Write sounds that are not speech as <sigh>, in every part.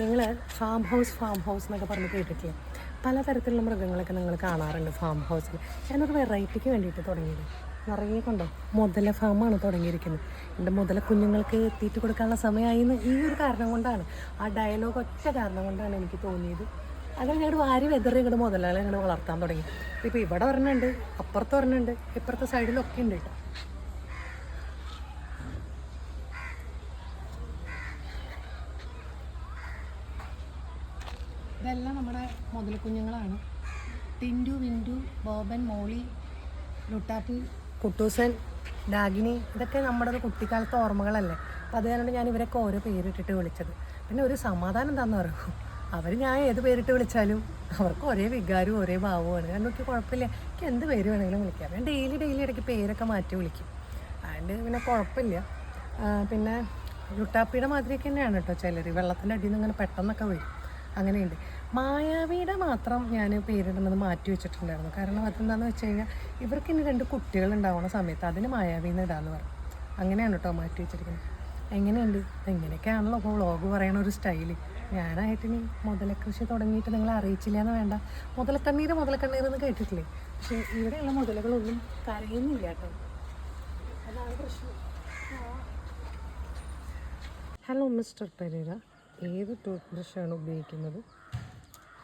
നിങ്ങൾ farm house farm house എന്നൊക്കെ പറഞ്ഞ് കേട്ടിട്ടില്ലേ? പലതരത്തിലുള്ള മൃഗങ്ങളൊക്കെ നിങ്ങൾ കാണാറുണ്ട് ഫാം ഹൗസിൽ ഞാനൊരു വെറൈറ്റിക്ക് വേണ്ടിയിട്ട് തുടങ്ങിയത്. നിറയെ കൊണ്ടോ? മുതല ഫാമാണ് തുടങ്ങിയിരിക്കുന്നത്. എന്റെ മുതല കുഞ്ഞുങ്ങൾക്ക് എത്തിയിട്ട് കൊടുക്കാനുള്ള സമയമായി എന്ന് ഈ ഒരു കാരണം കൊണ്ടാണ്. ആ ഡയലോഗ് ഒറ്റ കാരണം കൊണ്ടാണ് എനിക്ക് തോന്നിയത്. അങ്ങനെ ഞങ്ങൾ വാരി വെതറി ഇങ്ങോട്ട് മുതലാളെ ഞങ്ങൾ വളർത്താൻ തുടങ്ങി. ഇപ്പോൾ ഇവിടെ ഒരെണ്ണമുണ്ട് അപ്പുറത്ത് ഒരെണ്ണമുണ്ട് ഇപ്പുറത്തെ സൈഡിലൊക്കെ ഉണ്ട് കേട്ടോ. ഇതെല്ലാം നമ്മുടെ മുതലക്കുഞ്ഞുങ്ങളാണ് ടിൻഡു വിൻഡു ബോബൻ മോളി ലുട്ടാപ്പി കുട്ടൂസൻ ഡാഗിനി ഇതൊക്കെ നമ്മുടെ കുട്ടിക്കാലത്തെ ഓർമ്മകളല്ലേ. അപ്പം അത് കാരണം ഞാൻ ഇവരൊക്കെ ഓരോ പേരിട്ടിട്ട് വിളിച്ചത്. പിന്നെ ഒരു സമാധാനം എന്താണെന്ന് പറയുമോ? അവർ ഞാൻ ഏത് പേരിട്ട് വിളിച്ചാലും അവർക്ക് ഒരേ വികാരവും ഒരേ ഭാവമാണ് എന്നൊക്കെ കുഴപ്പമില്ല. എനിക്ക് എന്ത് പേര് വേണമെങ്കിലും വിളിക്കാം. ഞാൻ ഡെയിലി ഡെയിലി ഇടയ്ക്ക് പേരൊക്കെ മാറ്റി വിളിക്കും. അതുകൊണ്ട് പിന്നെ കുഴപ്പമില്ല. പിന്നെ ലുട്ടാപ്പിയുടെ മാതിരിയൊക്കെ തന്നെയാണ് കേട്ടോ ചിലർ വെള്ളത്തിന്റെ അടിയിൽ നിന്ന് ഇങ്ങനെ പെട്ടെന്നൊക്കെ വരും. അങ്ങനെയുണ്ട്. മായാവിയുടെ മാത്രം ഞാൻ പേരിടുന്നത് മാറ്റി വെച്ചിട്ടുണ്ടായിരുന്നു. കാരണം അതെന്താണെന്ന് വെച്ച് കഴിഞ്ഞാൽ ഇവർക്ക് ഇനി രണ്ട് കുട്ടികൾ ഉണ്ടാവുന്ന സമയത്ത് അതിന് മായാവിന്ന് ഇടാന്ന് പറഞ്ഞു അങ്ങനെയാണ് കേട്ടോ മാറ്റി വെച്ചിരിക്കുന്നത്. എങ്ങനെയുണ്ട്? എങ്ങനെയൊക്കെയാണല്ലോ ഇപ്പോൾ വ്ളോഗ് പറയണ ഒരു സ്റ്റൈൽ. ഞാനായിട്ട് ഇനി മുതലക്കൃഷി തുടങ്ങിയിട്ട് നിങ്ങളെ അറിയിച്ചില്ല എന്ന് വേണ്ട. മുതലക്കണ്ണീര് മുതലക്കണ്ണീർ എന്ന് കേട്ടിട്ടില്ലേ? പക്ഷേ ഇവിടെയുള്ള മുതലകളൊന്നും കരയുന്നില്ല കേട്ടോ അതാണ് പ്രശ്നം. Hello mister Pereira. ഏത് ടൂത്ത് ബ്രഷാണ് ഉപയോഗിക്കുന്നത്?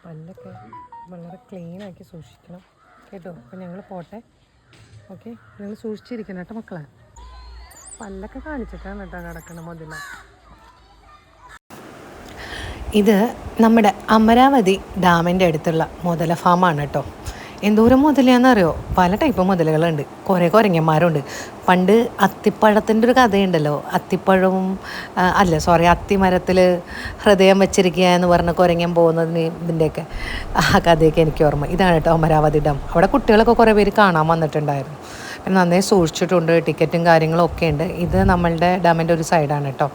പല്ലൊക്കെ വളരെ ക്ലീനാക്കി സൂക്ഷിക്കണം. കേട്ടോ? അപ്പം ഞങ്ങൾ പോട്ടെ. ഓക്കെ ഞങ്ങൾ സൂക്ഷിച്ചിരിക്കണം കേട്ടോ മക്കളെ. പല്ലൊക്കെ കാണിച്ചിട്ടാണ് കേട്ടോ കിടക്കണം മുതല. ഇത് നമ്മുടെ അമരാവതി ഡാമിന്റെ അടുത്തുള്ള മുതല ഫാമാണ് കേട്ടോ. എന്തോരം മുതലാന്നറിയോ പല ടൈപ്പ് മുതലുകളുണ്ട്. കുറേ കുരങ്ങന്മാരുണ്ട്. പണ്ട് അത്തിപ്പഴത്തിന്റെ ഒരു കഥയുണ്ടല്ലോ. അത്തിപ്പഴവും അല്ല സോറി അത്തിമരത്തിൽ ഹൃദയം വെച്ചിരിക്കുക എന്ന് പറഞ്ഞ കുരങ്ങൻ പോകുന്നതിന് ഇതിന്റെയൊക്കെ ആ കഥയൊക്കെ എനിക്ക് ഓർമ്മ. ഇതാണ് കേട്ടോ അമരാവതി ഡാം. അവിടെ കുട്ടികളൊക്കെ കുറേ പേര് കാണാൻ വന്നിട്ടുണ്ടായിരുന്നു. പിന്നെ നന്നായി സൂക്ഷിച്ചിട്ടുണ്ട് ടിക്കറ്റും കാര്യങ്ങളും ഒക്കെ ഉണ്ട്. ഇത് നമ്മളുടെ ഡാമിന്റെ ഒരു സൈഡാണ് കേട്ടോ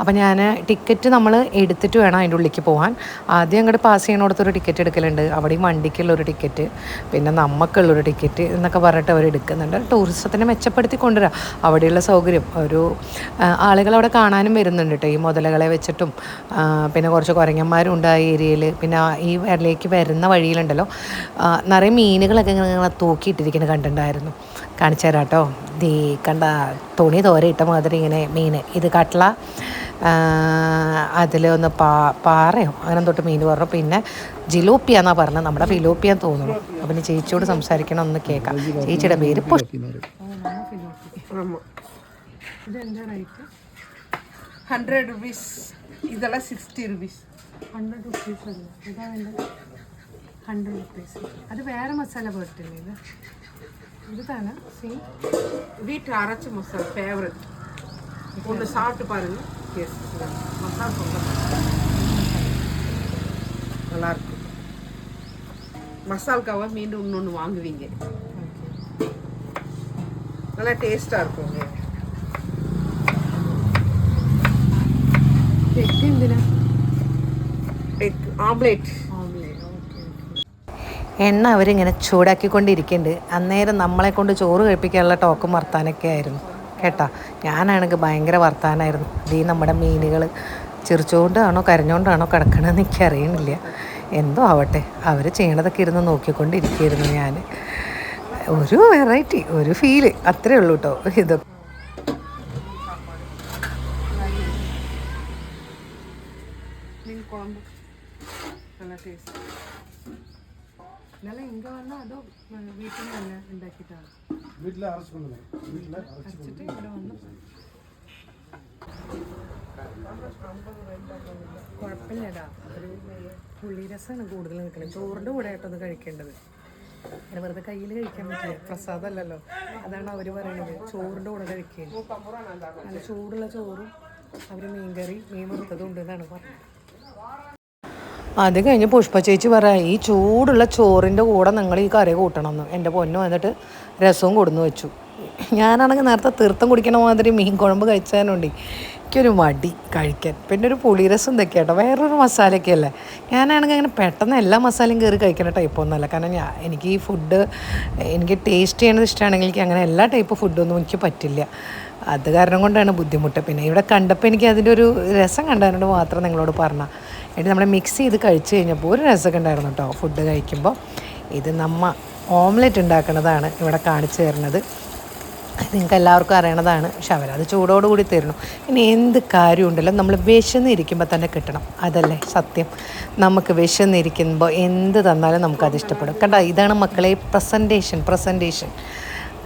അപ്പോൾ ഞാൻ ടിക്കറ്റ് നമ്മൾ എടുത്തിട്ട് വേണം അതിന്റെ ഉള്ളിലേക്ക് പോകാൻ ആദ്യം അങ്ങോട്ട് പാസ് ചെയ്യണോടത്തൊരു ടിക്കറ്റ് എടുക്കലുണ്ട്. അവിടെയും വണ്ടിക്കുള്ളൊരു ടിക്കറ്റ് പിന്നെ നമുക്കുള്ളൊരു ടിക്കറ്റ് എന്നൊക്കെ പറഞ്ഞിട്ട് അവർ എടുക്കുന്നുണ്ട്. ടൂറിസത്തിനെ മെച്ചപ്പെടുത്തി കൊണ്ടുവരാം. അവിടെയുള്ള സൗകര്യം. ഒരു ആളുകളവിടെ കാണാനും വരുന്നുണ്ട് കേട്ടോ ഈ മുതലകളെ വെച്ചിട്ടും പിന്നെ കുറച്ച് കുരങ്ങന്മാരും ഉണ്ട് ആ ഏരിയയിൽ പിന്നെ ഈ വരലേക്ക് വരുന്ന വഴിയിലുണ്ടല്ലോ. നിറയെ മീനുകളൊക്കെ ഇങ്ങനെ തൂക്കിയിട്ടിരിക്കുന്നത് കണ്ടിട്ടുണ്ടായിരുന്നു. കാണിച്ചു തരാം കേട്ടോ. ഈ കണ്ട തുണി തോരയിട്ട മാതിരി ഇങ്ങനെ മീൻ. ഇത് കട്ട്ള അതിൽ ഒന്ന് പാ പാറയോ? അങ്ങനെ തൊട്ട് മീൻ പറഞ്ഞു. പിന്നെ ജിലോപ്പിയ എന്നാ പറഞ്ഞത്. നമ്മുടെ ഫിലോപ്പിയ തോന്നുന്നു. അപ്പം ചേച്ചിയോട് സംസാരിക്കണം ഒന്ന് കേൾക്കാം ചേച്ചിയുടെ പേര് ഹൺഡ്രഡ് ഹൺഡ്രഡ് റുപ്പീസ് അല്ല. Hundred rupees. അത് വേറെ മസാല പോയിട്ടില്ലേ ഇത്? இதுதானே? சரி வீட்டில் அரைச்சி மசாலா ஃபேவரட் ஒன்று சாப்பிட்டு பாருங்க. எஸ் மசாலா சொல்ல நல்லாயிருக்கும் மசால்காவை மீண்டும் இன்னொன்று வாங்குவீங்க. நல்லா டேஸ்ட்டாக இருக்குங்க எக் ஆம்லேட் എണ്ണ അവരിങ്ങനെ ചൂടാക്കിക്കൊണ്ടിരിക്കുന്നുണ്ട് അന്നേരം നമ്മളെ കൊണ്ട് ചോറ് കഴിപ്പിക്കാനുള്ള ടോക്കും വർത്താനൊക്കെ ആയിരുന്നു. കേട്ടാ? ഞാനാണെങ്കിൽ ഭയങ്കര വർത്താനായിരുന്നു. ഈ നമ്മുടെ മീനുകൾ ചിറിച്ചുകൊണ്ടാണോ കരഞ്ഞുകൊണ്ടാണോ കിടക്കണമെന്ന് എനിക്ക് അറിയണില്ല എന്തോ ആവട്ടെ. അവർ ചെയ്യണതൊക്കെ ഇരുന്ന് നോക്കിക്കൊണ്ടിരിക്കുകയായിരുന്നു ഞാൻ ഒരു വെറൈറ്റി ഒരു ഫീൽ അത്രേ ഉള്ളൂ കേട്ടോ ഇത്. കുഴമ്പ്. നല്ല ടേസ്റ്റ് டேஸ்ட் ഇന്നലെ ഇങ്ങ വന്നോ അതോ വീട്ടിൽ നിന്ന് തന്നെ ഉണ്ടാക്കിയിട്ടാണ് வீட்டில் அரைச்சி கொண்டு வீட்டில் அரைச்சி വെച്ചിട്ട് ഇവിടെ വന്നു കുഴപ്പമില്ലടാ ഒരു പുളിരസമാണ് കൂടുതൽ നിൽക്കുന്നത് ചോറിൻ്റെ കൂടെ ആയിട്ടൊന്ന് കഴിക്കേണ്ടത് അങ്ങനെ വെറുതെ കയ്യിൽ കഴിക്കാൻ പറ്റില്ല പ്രസാദമല്ലല്ലോ അതാണ് അവർ പറയുന്നത് ചോറിൻ്റെ കൂടെ കഴിക്കുക നല്ല ചൂടുള്ള ചോറും അവർ മീൻകറി മീൻ വറുത്തതും ഉണ്ട് എന്നാണ് പറഞ്ഞത് അത് കഴിഞ്ഞ് പുഷ്പ ചേച്ചി പറയാം ഈ ചൂടുള്ള ചോറിന്റെ കൂടെ നിങ്ങൾ ഈ കറി കൂട്ടണം കൂട്ടണമെന്ന്. എന്റെ പൊന്നു വന്നിട്ട് രസവും കൊടുന്നു വെച്ചു. ഞാനാണെങ്കിൽ നേരത്തെ തീർത്ഥം കുടിക്കണ മാതിരി മീൻ കുഴമ്പ് കഴിച്ചാലുണ്ട് എനിക്കൊരു മടി കഴിക്കാൻ. പിന്നെ ഒരു പുളിരസം ഇതൊക്കെ കേട്ടോ വേറൊരു മസാലയൊക്കെ അല്ലേ? ഞാനാണെങ്കിൽ അങ്ങനെ പെട്ടെന്ന് എല്ലാ മസാലയും കയറി കഴിക്കുന്ന ടൈപ്പൊന്നുമല്ല കാരണം ഞാൻ എനിക്ക് ഈ ഫുഡ് എനിക്ക് ടേസ്റ്റ് ചെയ്യണത് ഇഷ്ടമാണെങ്കിൽ എനിക്ക് അങ്ങനെ എല്ലാ ടൈപ്പ് ഫുഡൊന്നും എനിക്ക് പറ്റില്ല. അത് കാരണം കൊണ്ടാണ് ബുദ്ധിമുട്ട്. പിന്നെ ഇവിടെ കണ്ടപ്പോൾ എനിക്ക് അതിന്റെ ഒരു രസം കണ്ടതിനോട് മാത്രം നിങ്ങളോട് പറഞ്ഞ. എന്നിട്ട് നമ്മൾ മിക്സ് ചെയ്ത് കഴിച്ചു കഴിഞ്ഞപ്പോൾ ഒരു രസമൊക്കെ ഉണ്ടായിരുന്നു കേട്ടോ ഫുഡ് കഴിക്കുമ്പോൾ ഇത് നമ്മ ഓംലെറ്റ് ഉണ്ടാക്കുന്നതാണ് ഇവിടെ കാണിച്ചു തരുന്നത്. നിങ്ങൾക്ക് എല്ലാവർക്കും അറിയണതാണ്. പക്ഷെ അവരത് ചൂടോടുകൂടി തരണം ഇനി എന്ത് കാര്യമുണ്ടല്ലോ? നമ്മൾ വിശന്നിരിക്കുമ്പോൾ തന്നെ കിട്ടണം. അതല്ലേ സത്യം. നമുക്ക് വിശന്നിരിക്കുമ്പോൾ എന്ത് തന്നാലും നമുക്കത് ഇഷ്ടപ്പെടും. കണ്ടോ? ഇതാണ് മക്കളെ പ്രസന്റേഷൻ പ്രസന്റേഷൻ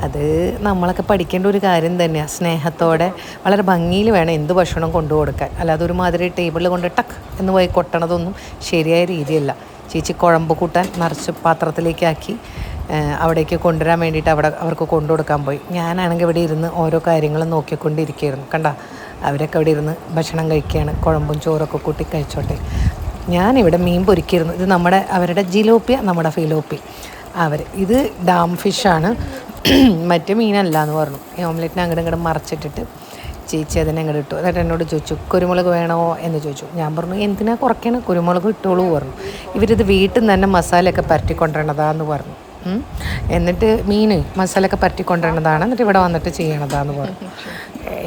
അത് നമ്മളൊക്കെ പഠിക്കേണ്ട ഒരു കാര്യം തന്നെയാണ് സ്നേഹത്തോടെ വളരെ ഭംഗിയിൽ വേണം എന്ത് ഭക്ഷണം കൊണ്ടു കൊടുക്കാൻ. അല്ലാതെ ഒരുമാതിരി ടേബിളിൽ കൊണ്ട് ടക്ക് എന്ന് പോയി കൊട്ടണതൊന്നും ശരിയായ രീതിയല്ല. ചേച്ചി കുഴമ്പ് കൂട്ടാൻ നിറച്ച് പാത്രത്തിലേക്കാക്കി അവിടേക്ക് കൊണ്ടുവരാൻ വേണ്ടിയിട്ട് അവിടെ അവർക്ക് കൊണ്ടു കൊടുക്കാൻ പോയി. ഞാനാണെങ്കിൽ ഇവിടെ ഇരുന്ന് ഓരോ കാര്യങ്ങളും നോക്കിക്കൊണ്ടിരിക്കുകയായിരുന്നു. കണ്ട? അവരൊക്കെ അവിടെ ഇരുന്ന് ഭക്ഷണം കഴിക്കുകയാണ്. കുഴമ്പും ചോറൊക്കെ കൂട്ടി കഴിച്ചോട്ടെ. ഞാനിവിടെ മീൻ പൊരിക്കിയിരുന്നു ഇത് നമ്മുടെ അവരുടെ ജിലോപ്പിയ നമ്മുടെ ഫിലോപ്പി. അവർ ഇത് ഡാം ഫിഷാണ്. <clears throat> മറ്റേ മീനല്ല എന്ന് പറഞ്ഞു. ഈ ഓംലെറ്റിനെ അങ്ങോട്ട് ഇങ്ങോട്ട് മറച്ചിട്ടിട്ട് ചേച്ചി അതിനെ അങ്ങോട്ട് ഇട്ടു. എന്നിട്ട് എന്നോട് ചോദിച്ചു കുരുമുളക് വേണോ? എന്ന് ചോദിച്ചു. ഞാൻ പറഞ്ഞു എന്തിനാ കുറയ്ക്കണം? കുരുമുളക് ഇട്ടോളൂ പറഞ്ഞു. ഇവരിത് വീട്ടിൽ നിന്ന് തന്നെ മസാലയൊക്കെ പരട്ടിക്കൊണ്ടിരണതാന്ന് പറഞ്ഞു. എന്നിട്ട് മീൻ മസാലയൊക്കെ പരട്ടിക്കൊണ്ടിരണതാണ് എന്നിട്ട് ഇവിടെ വന്നിട്ട് ചെയ്യണതാന്ന് പറഞ്ഞു.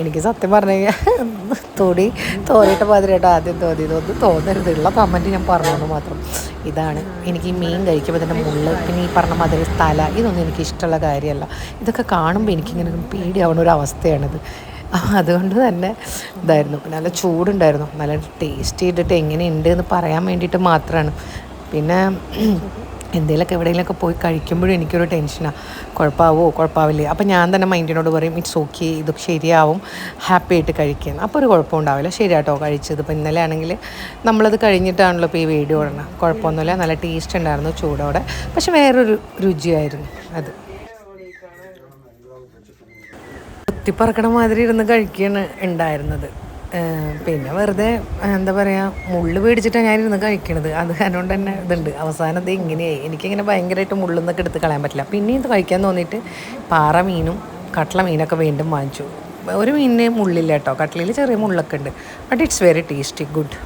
എനിക്ക് സത്യം പറഞ്ഞു കഴിഞ്ഞാൽ തൊടി തോന്നിയിട്ട് മാതിരിയായിട്ട് ആദ്യം തോന്നിയത്. ഒന്നും തോന്നരുത്. ഉള്ള കമന്റ് ഞാൻ പറഞ്ഞു മാത്രം. ഇതാണ്. എനിക്ക് ഈ മീൻ കഴിക്കുമ്പോൾ തന്നെ മുള്ള പിന്നെ ഈ പറഞ്ഞ മാതിരി സ്ഥല ഇതൊന്നും എനിക്ക് ഇഷ്ടമുള്ള കാര്യമല്ല. ഇതൊക്കെ കാണുമ്പോൾ എനിക്കിങ്ങനെ പേടിയാവുന്ന ഒരു അവസ്ഥയാണിത്. അതുകൊണ്ട് തന്നെ ഇതായിരുന്നു. നല്ല ചൂടുണ്ടായിരുന്നു. നല്ല ടേസ്റ്റ് ചെയ്തിട്ട് എങ്ങനെയുണ്ട് എന്ന് പറയാൻ വേണ്ടിയിട്ട് മാത്രമാണ് പിന്നെ എന്തെങ്കിലുമൊക്കെ എവിടെയെങ്കിലുമൊക്കെ പോയി കഴിക്കുമ്പോഴും എനിക്കൊരു ടെൻഷനാണ് കുഴപ്പമാവോ? കുഴപ്പമാവില്ലേ? അപ്പോൾ ഞാൻ തന്നെ മൈൻഡിനോട് പറയും ഇറ്റ്സ് ഓക്കെ ഇത് ശരിയാവും. ഹാപ്പി ആയിട്ട് കഴിക്കുന്നത് അപ്പോൾ ഒരു കുഴപ്പം ഉണ്ടാവില്ല. ശരിയാട്ടോ കഴിച്ചത്. ഇപ്പോൾ ഇന്നലെ ആണെങ്കിൽ നമ്മളത് കഴിഞ്ഞിട്ടാണല്ലോ ഇപ്പോൾ ഈ വീഡിയോ ഇടണം കുഴപ്പമൊന്നുമില്ല. നല്ല ടേസ്റ്റ് ഉണ്ടായിരുന്നു ചൂടോടെ. പക്ഷെ വേറൊരു രുചിയായിരുന്നു അത്. കുത്തിപ്പറക്കണ മാതിരി ഇരുന്ന് കഴിക്കുകയാണ് ഉണ്ടായിരുന്നത്. പിന്നെ വെറുതെ എന്താ പറയുക മുള്ളു പേടിച്ചിട്ടാണ് ഞാനിരുന്ന് കഴിക്കണത്. അത് കാരണം തന്നെ ഇതുണ്ട്. അവസാനം ഇത് ഇങ്ങനെയായി. എനിക്കിങ്ങനെ ഭയങ്കരമായിട്ട് മുള്ളുന്നൊക്കെ എടുത്ത് കളയാൻ പറ്റില്ല. പിന്നെയും ഇത് കഴിക്കാൻ തോന്നിയിട്ട് പാറ മീനും കട്ട്ള മീനൊക്കെ വീണ്ടും വാങ്ങിച്ചു. ഒരു മീനിന് മുള്ളില്ല കേട്ടോ. കട്ട്ലയിൽ ചെറിയ മുള്ളൊക്കെ ഉണ്ട്. But it's very tasty good